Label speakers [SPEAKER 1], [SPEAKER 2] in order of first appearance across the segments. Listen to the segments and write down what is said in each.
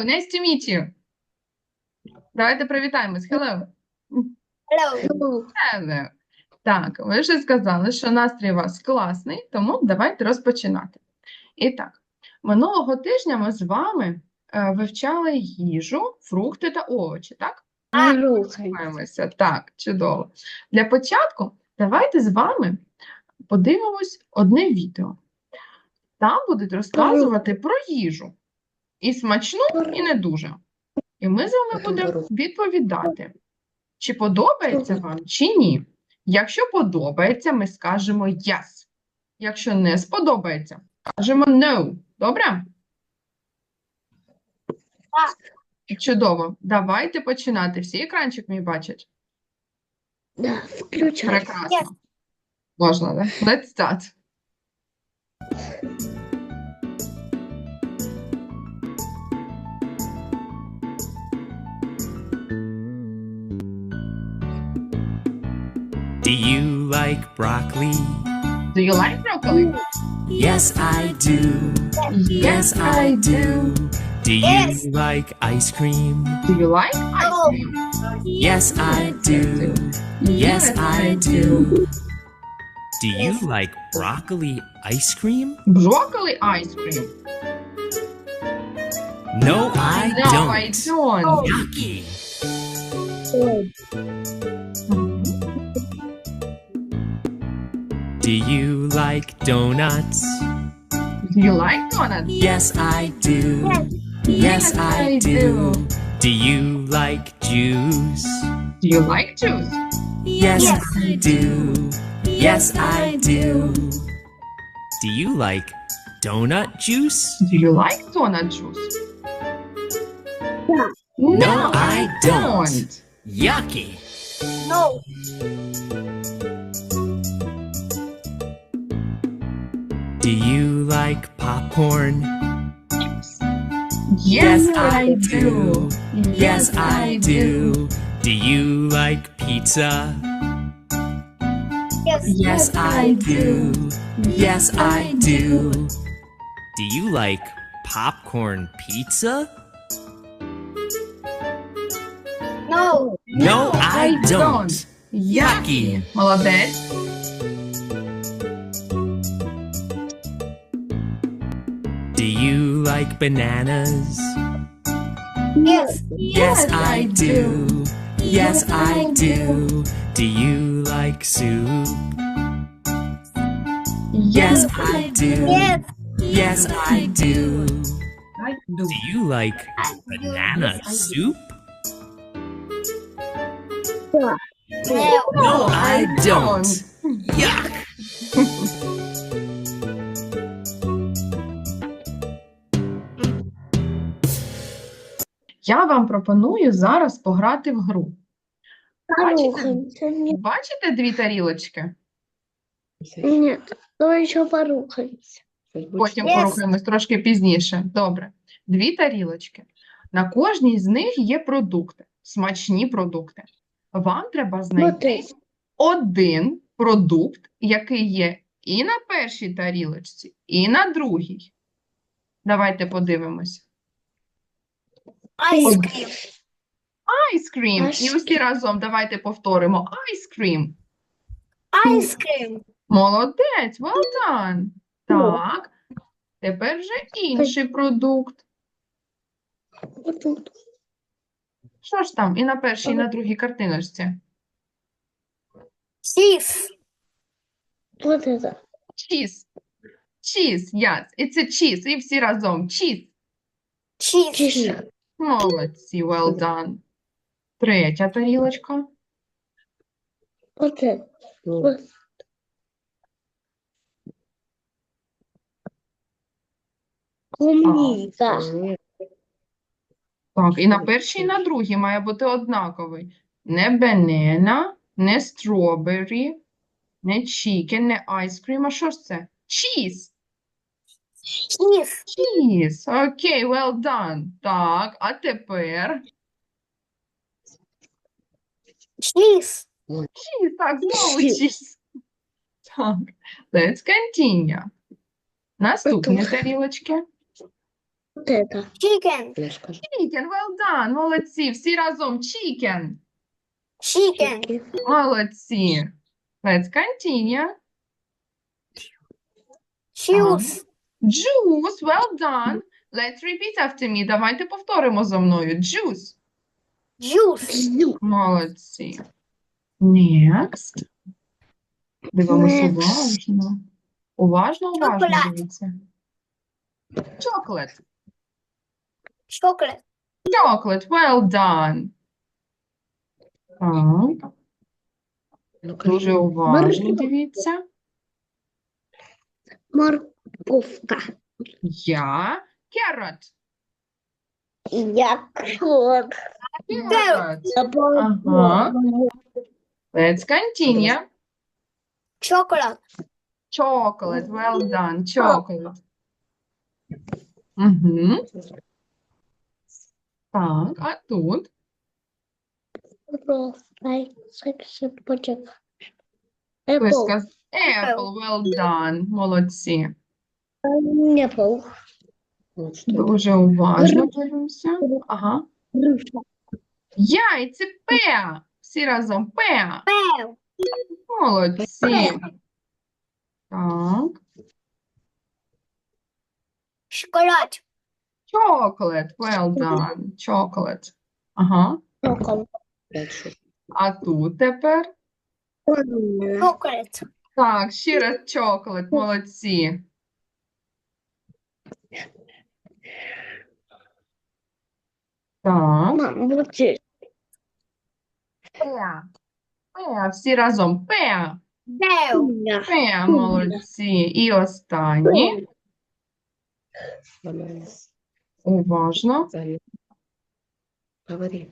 [SPEAKER 1] Hello, nice to meet you. Давайте привітаємось. Hello.
[SPEAKER 2] Hello.
[SPEAKER 1] Hello. Так, ви вже сказали, що настрій у вас класний, тому давайте розпочинати. І так, минулого тижня ми з вами е, вивчали їжу, фрукти та овочі, так? Рухаємося. Так, чудово. Для початку давайте з вами подивимось одне відео. Там будуть розказувати про їжу. І смачну, і не дуже. І ми з вами будемо відповідати, чи подобається вам, чи ні. Якщо подобається, ми скажемо yes. Якщо не сподобається, скажемо no. Добре? Чудово. Давайте починати. Всі екранчик мій бачать?
[SPEAKER 2] Да.
[SPEAKER 1] Прекрасно. Можна, да? Let's start.
[SPEAKER 3] Do you like broccoli?
[SPEAKER 1] Do you like broccoli?
[SPEAKER 3] Yes, I do. Yes, I do. Do you
[SPEAKER 2] Yes.
[SPEAKER 3] like ice cream?
[SPEAKER 1] Do you like ice
[SPEAKER 2] oh.
[SPEAKER 1] cream?
[SPEAKER 3] Yes, I do. Yes, I do. Do you like broccoli ice cream?
[SPEAKER 1] Broccoli ice cream.
[SPEAKER 3] No, I
[SPEAKER 1] No,
[SPEAKER 3] don't.
[SPEAKER 1] I don't. Oh.
[SPEAKER 3] Yucky. Oh. Do you like donuts?
[SPEAKER 1] Do you like donuts?
[SPEAKER 3] Yes, I do. Yes, I do. Do you like juice?
[SPEAKER 1] Do you like juice?
[SPEAKER 3] Yes,
[SPEAKER 2] Yes.
[SPEAKER 3] I do. Yes, I do. Do you like donut juice?
[SPEAKER 1] Do you like donut juice?
[SPEAKER 3] No, I don't. Yucky.
[SPEAKER 2] No.
[SPEAKER 3] Do you like popcorn?
[SPEAKER 1] Yes, I do.
[SPEAKER 3] Yes, I do. Do you like pizza?
[SPEAKER 2] Yes.
[SPEAKER 3] Yes, I do. Yes, I do. Do you like popcorn pizza?
[SPEAKER 2] No.
[SPEAKER 3] No, I don't.
[SPEAKER 1] Yucky. Молодець.
[SPEAKER 3] Do you like bananas?
[SPEAKER 2] Yes.
[SPEAKER 3] Yes, I do. Yes, I do. Do you like soup? Yes, I do.
[SPEAKER 2] Yes.
[SPEAKER 3] Yes, I do.
[SPEAKER 1] I do.
[SPEAKER 3] Do you like banana soup?
[SPEAKER 2] No.
[SPEAKER 3] No, I don't. Yuck.
[SPEAKER 1] Я вам пропоную зараз пограти в гру. Бачите? Бачите дві тарілочки?
[SPEAKER 2] Нет. То еще порухаемся.
[SPEAKER 1] Потім
[SPEAKER 2] Yes.
[SPEAKER 1] порухаємось трошки пізніше. Добре. Дві тарілочки. На кожній з них є продукти, смачні продукти. Вам треба знайти один продукт, який є і на першій тарілочці, і на другій. Давайте подивимось.
[SPEAKER 2] Ice cream.
[SPEAKER 1] Ice cream. І усі разом давайте повторимо. Ice cream.
[SPEAKER 2] Ice cream.
[SPEAKER 1] Молодець, well done. Так. Тепер вже інший продукт. Що ж там і на першій, і на другій картиночці?
[SPEAKER 2] Cheese. Вот это.
[SPEAKER 1] Cheese. Cheese, yes. It's a cheese. І всі разом. Cheese.
[SPEAKER 2] Cheese.
[SPEAKER 1] Молодці, well done. Третя тарілочка.
[SPEAKER 2] Вот это.
[SPEAKER 1] Так, і на першій, і на другій має бути однаковий. Не banana, не strawberry, не chicken, не cream. А що ж це? Cheese.
[SPEAKER 2] Cheese.
[SPEAKER 1] Cheese. Окей, well done. Так, а тепер
[SPEAKER 2] Cheese.
[SPEAKER 1] cheese. Так, знову
[SPEAKER 2] Cheese.
[SPEAKER 1] cheese. Так, let's continue. Наступні
[SPEAKER 2] Готово.
[SPEAKER 1] тарілочки.
[SPEAKER 2] Вот это. Chicken.
[SPEAKER 4] Я скажу.
[SPEAKER 1] Chicken, well done. Молодці. Всі разом. Chicken.
[SPEAKER 2] Chicken.
[SPEAKER 1] Молодці. Let's continue.
[SPEAKER 2] Shoes.
[SPEAKER 1] Juice, well done. Let's repeat after me. Давайте повторимо за мною. Juice.
[SPEAKER 2] Juice.
[SPEAKER 1] Молодці. Next. Дивимося
[SPEAKER 2] Next.
[SPEAKER 1] уважно. Уважно, уважно
[SPEAKER 2] Chocolate.
[SPEAKER 1] дивіться. Chocolate.
[SPEAKER 2] Chocolate.
[SPEAKER 1] Chocolate, well done. Так,
[SPEAKER 4] Ну,
[SPEAKER 1] дуже уважно дивіться.
[SPEAKER 2] Морковка.
[SPEAKER 1] Я. Carrot.
[SPEAKER 2] Я крот.
[SPEAKER 1] Carrot. Ага. Let's continue.
[SPEAKER 2] Chocolate.
[SPEAKER 1] Chocolate, well done. Chocolate. Угу. Так, а тут? Ви
[SPEAKER 2] Apple.
[SPEAKER 1] сказ... Apple, well done. Молодці.
[SPEAKER 4] Вот что это.
[SPEAKER 1] Дуже уважно дивимося. Ага.
[SPEAKER 2] Груша.
[SPEAKER 1] Яйце П. Всі разом П.
[SPEAKER 2] Pear.
[SPEAKER 1] Молодці. Так.
[SPEAKER 2] Шоколад.
[SPEAKER 1] Chocolate, well done. Chocolate. Ага. А тут тепер?
[SPEAKER 2] Chocolate.
[SPEAKER 1] Так, ще раз chocolate. Молодці. Так.
[SPEAKER 2] Мам, вот здесь.
[SPEAKER 1] П. П. Всі разом П.
[SPEAKER 2] Pear.
[SPEAKER 1] П. Молодці. І останні. Уважно.
[SPEAKER 4] Говори.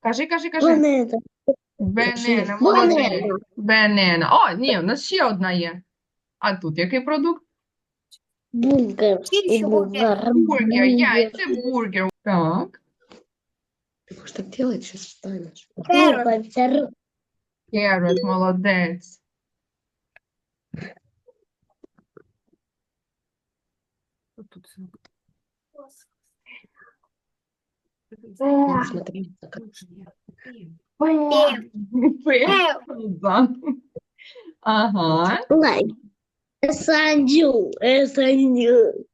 [SPEAKER 1] Кажи, кажи, кажи.
[SPEAKER 2] Банана.
[SPEAKER 1] Бенена, молодець. Бенена. О, ні, у нас ще одна є. А тут який продукт?
[SPEAKER 2] Бургер.
[SPEAKER 1] Бургер, Бургер, яйце, бургер. Так.
[SPEAKER 4] Ты будешь так делать, сейчас встанешь.
[SPEAKER 2] Бургер.
[SPEAKER 1] Carrot, молодець.
[SPEAKER 4] Ну, смотри, так как-
[SPEAKER 1] П. П.
[SPEAKER 2] Pear.
[SPEAKER 1] Да. Ага.
[SPEAKER 2] Лайк. Санджу. Санджу.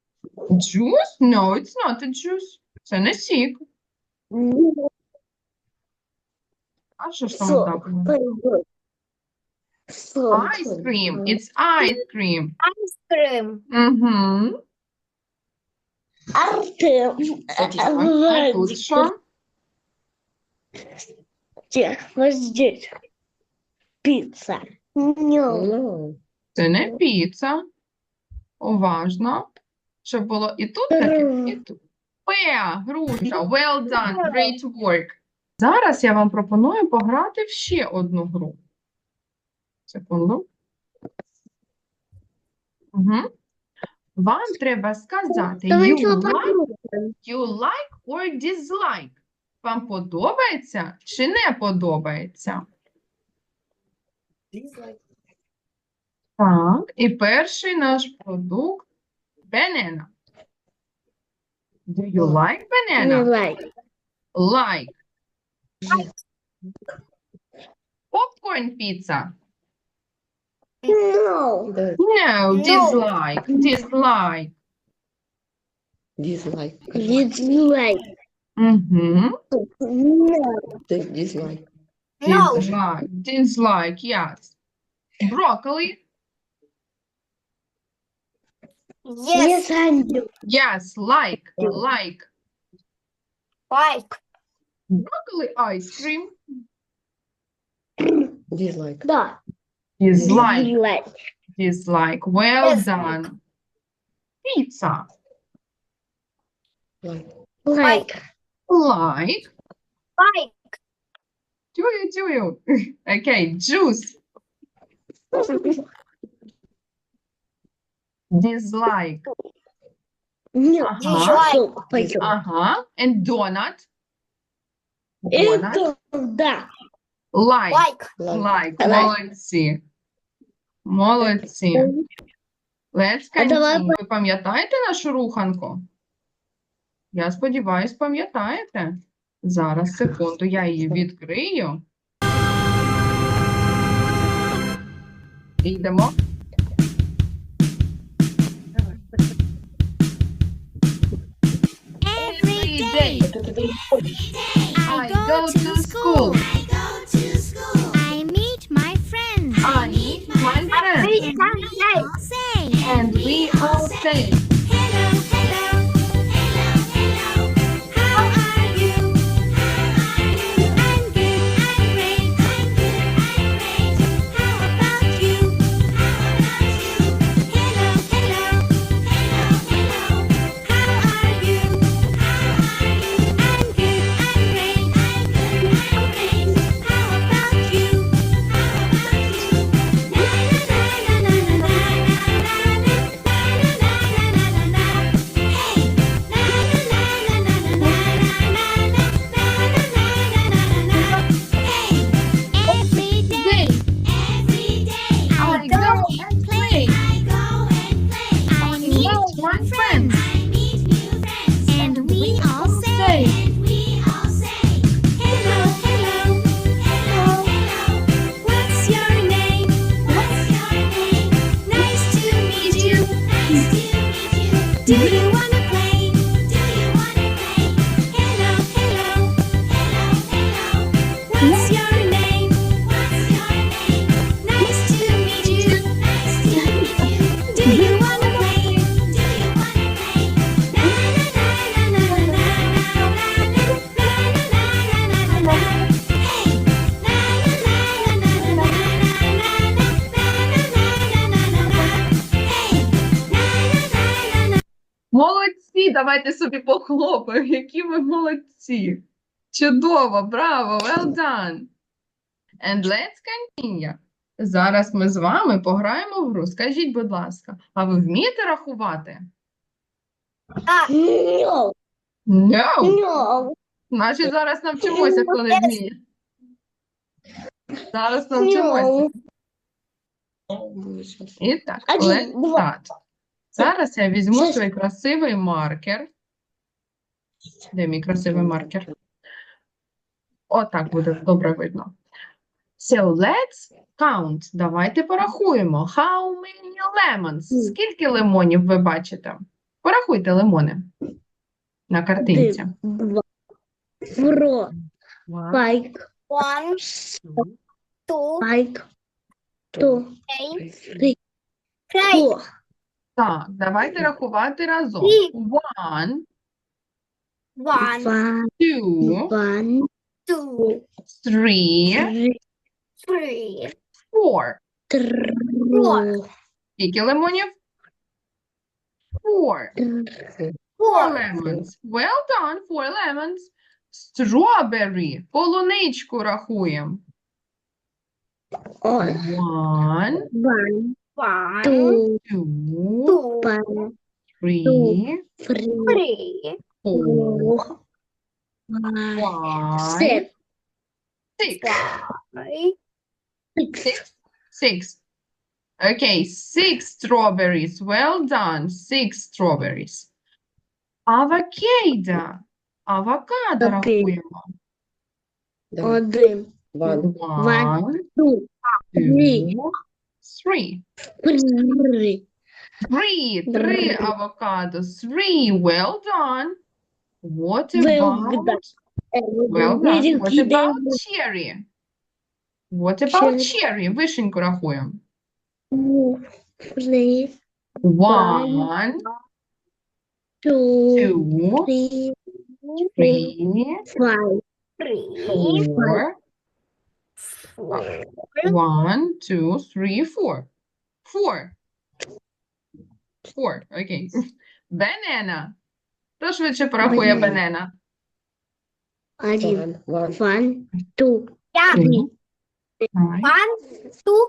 [SPEAKER 1] Juice? No, it's not a juice. Це не сік. А що ж там
[SPEAKER 2] Сок.
[SPEAKER 1] так? Ice cream. It's ice cream.
[SPEAKER 2] Крым.
[SPEAKER 1] Угу.
[SPEAKER 2] Артем.
[SPEAKER 1] А тут що?
[SPEAKER 2] Вот здесь. Пицца. Ням.
[SPEAKER 1] Це не піца. Уважно. Щоб було і тут таке, і тут. П. Груша. Well done. Great work. Зараз я вам пропоную пограти в ще одну гру. Секунду. Угу. Вам треба сказати you like, you like or dislike. Вам подобається чи не подобається? Так, і перший наш продукт banana. Do you like banana?
[SPEAKER 2] лайк.
[SPEAKER 1] Like. Popcorn pizza.
[SPEAKER 2] No.
[SPEAKER 1] No, dislike. Dislike.
[SPEAKER 4] дизлайк.
[SPEAKER 2] Дизлайк.
[SPEAKER 1] Угу.
[SPEAKER 2] No.
[SPEAKER 4] Дизлайк.
[SPEAKER 2] No.
[SPEAKER 1] Dislike. Dislike, yes. Broccoli.
[SPEAKER 2] Yes. Санджу.
[SPEAKER 1] Yes, like. Like.
[SPEAKER 2] Лайк.
[SPEAKER 1] Broccoli ice cream.
[SPEAKER 4] Дизлайк.
[SPEAKER 2] Да.
[SPEAKER 1] Dislike.
[SPEAKER 2] Дизлайк.
[SPEAKER 1] Dislike. Well
[SPEAKER 2] Dislike.
[SPEAKER 1] done. Pizza.
[SPEAKER 4] Лайк.
[SPEAKER 2] Лайк.
[SPEAKER 1] Like.
[SPEAKER 2] Лайк.
[SPEAKER 1] Чую, чую. Okay, juice. Dislike. Ага.
[SPEAKER 2] Дизлайк. Пойдем.
[SPEAKER 1] Ага. And donut. Donut.
[SPEAKER 2] Да.
[SPEAKER 1] Like.
[SPEAKER 2] Лайк.
[SPEAKER 4] Лайк.
[SPEAKER 1] Like. Молодці. Молодці. Let's continue. Ви пам'ятаєте нашу руханку? Я сподіваюсь, пам'ятаєте. Зараз, секунду, я її відкрию. І Йдемо. Every day I go to school.
[SPEAKER 5] I go to school. I meet my friends.
[SPEAKER 1] I meet my friends.
[SPEAKER 5] All say.
[SPEAKER 1] And we all say, давайте собі похлопаємо. Які ви молодці. Чудово, браво, well done. And let's continue. Зараз ми з вами пограємо в гру. Скажіть, будь ласка, а ви вмієте рахувати?
[SPEAKER 2] No,
[SPEAKER 1] No.
[SPEAKER 2] no,
[SPEAKER 1] Значить, зараз навчимося, хто не вміє. Зараз навчимося. І так, let's start. Зараз я візьму свій красивий маркер. Де мій красивий маркер? Отак буде добре видно. So let's count. Давайте порахуємо. How many lemons? Скільки лимонів ви бачите? Порахуйте лимони на картинці.
[SPEAKER 2] Два, фро, файк,
[SPEAKER 5] One,
[SPEAKER 1] two,
[SPEAKER 5] two,
[SPEAKER 2] файк, то,
[SPEAKER 5] three,
[SPEAKER 2] то,
[SPEAKER 1] Так, давайте рахувати разом. One,
[SPEAKER 5] one,
[SPEAKER 1] two,
[SPEAKER 2] ван,
[SPEAKER 5] two,
[SPEAKER 1] three,
[SPEAKER 5] three,
[SPEAKER 1] four.
[SPEAKER 2] тро,
[SPEAKER 1] Скільки лимонів? Four. Four lemons. Well done, four lemons. Strawberry. Полуничку рахуємо. One,
[SPEAKER 2] ван,
[SPEAKER 5] one,
[SPEAKER 2] ту,
[SPEAKER 1] two,
[SPEAKER 5] two,
[SPEAKER 2] пан,
[SPEAKER 1] three,
[SPEAKER 2] фри,
[SPEAKER 5] three,
[SPEAKER 1] four,
[SPEAKER 2] фо, ван,
[SPEAKER 1] five,
[SPEAKER 2] сет,
[SPEAKER 1] six.
[SPEAKER 5] five,
[SPEAKER 2] сикс,
[SPEAKER 1] Six. Six. Okay, six strawberries. Well done. Six strawberries. Avocado. Авокадо
[SPEAKER 2] Один.
[SPEAKER 1] рахуємо.
[SPEAKER 4] Давай.
[SPEAKER 2] один,
[SPEAKER 4] Ван.
[SPEAKER 1] One,
[SPEAKER 2] ту, Три.
[SPEAKER 1] two, three.
[SPEAKER 2] фри,
[SPEAKER 1] Three. Три авокадо. Three. Well done. What
[SPEAKER 2] Well
[SPEAKER 1] about?
[SPEAKER 2] done.
[SPEAKER 1] Well done.
[SPEAKER 2] Видим,
[SPEAKER 1] What
[SPEAKER 2] кидаем
[SPEAKER 1] about cherry? What about
[SPEAKER 2] Cherry.
[SPEAKER 1] cherry? Вишеньку рахуємо.
[SPEAKER 2] в фри,
[SPEAKER 1] One,
[SPEAKER 2] ту,
[SPEAKER 1] two,
[SPEAKER 2] три,
[SPEAKER 1] three,
[SPEAKER 2] файв,
[SPEAKER 5] three,
[SPEAKER 1] four.
[SPEAKER 5] four,
[SPEAKER 1] One, two, three, four. Four. Four. Окей. Банана. Хто швидше порахує
[SPEAKER 2] Банана. один,
[SPEAKER 4] Ван. Ван.
[SPEAKER 2] ван, ту,
[SPEAKER 1] Two, five,
[SPEAKER 5] one, two,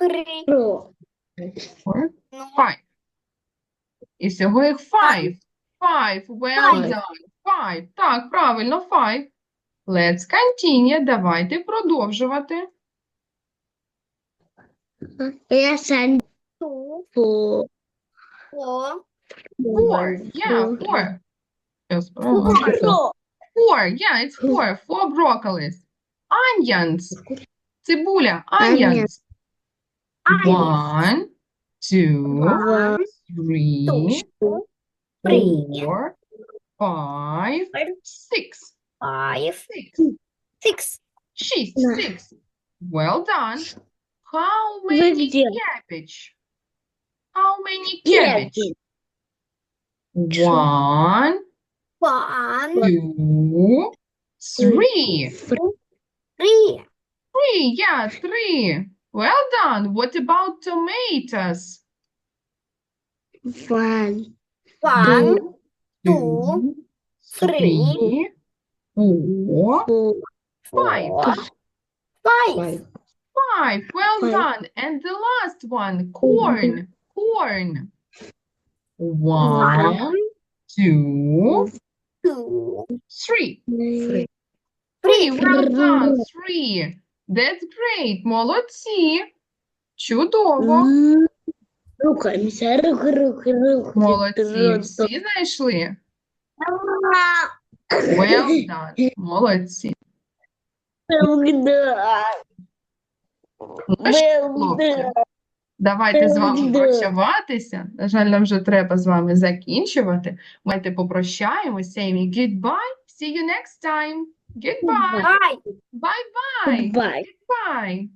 [SPEAKER 5] three,
[SPEAKER 2] тро,
[SPEAKER 1] four, five. І всього їх five. Five. Well
[SPEAKER 5] Five.
[SPEAKER 1] done. Five. Так, правильно, five. Let's continue. Давайте продовжувати.
[SPEAKER 2] я сан,
[SPEAKER 5] two,
[SPEAKER 2] фо,
[SPEAKER 5] four,
[SPEAKER 1] Four. Yeah, four. Щас, спробуємо. Four, yeah, it's four. Four broccolis. Onions. Цибуля. Onions. One, two, three, four, five, six.
[SPEAKER 2] five,
[SPEAKER 1] Six.
[SPEAKER 2] six.
[SPEAKER 1] Шість.
[SPEAKER 2] Да.
[SPEAKER 1] Six. Well done. How
[SPEAKER 2] Вы
[SPEAKER 1] many
[SPEAKER 2] где?
[SPEAKER 1] cabbage? How many cabbage?
[SPEAKER 2] Девять.
[SPEAKER 1] One,
[SPEAKER 2] One,
[SPEAKER 1] two, three.
[SPEAKER 2] three.
[SPEAKER 1] Three, yeah, three. Well done. What about tomatoes?
[SPEAKER 2] One,
[SPEAKER 5] One,
[SPEAKER 1] Two,
[SPEAKER 2] three,
[SPEAKER 1] four,
[SPEAKER 2] four,
[SPEAKER 1] five.
[SPEAKER 2] five.
[SPEAKER 4] Five.
[SPEAKER 1] Five. Well
[SPEAKER 2] Five.
[SPEAKER 1] done. And the last one, corn. Corn. One, two,
[SPEAKER 2] Two,
[SPEAKER 1] three.
[SPEAKER 2] three.
[SPEAKER 1] Three. Well done. Three. That's great. Молодці. Чудово.
[SPEAKER 2] М, Руками, все, руки, руки, руки.
[SPEAKER 1] Молодці. Всі знайшли? Well done. Молодці. Ну що, хлопці, давайте з вами прощаватися. На жаль, нам вже треба з вами закінчувати. Давайте попрощаємося. Saying goodbye. See you next time. Goodbye.
[SPEAKER 2] Bye.
[SPEAKER 1] Bye-bye.
[SPEAKER 2] Bye.
[SPEAKER 1] Bye.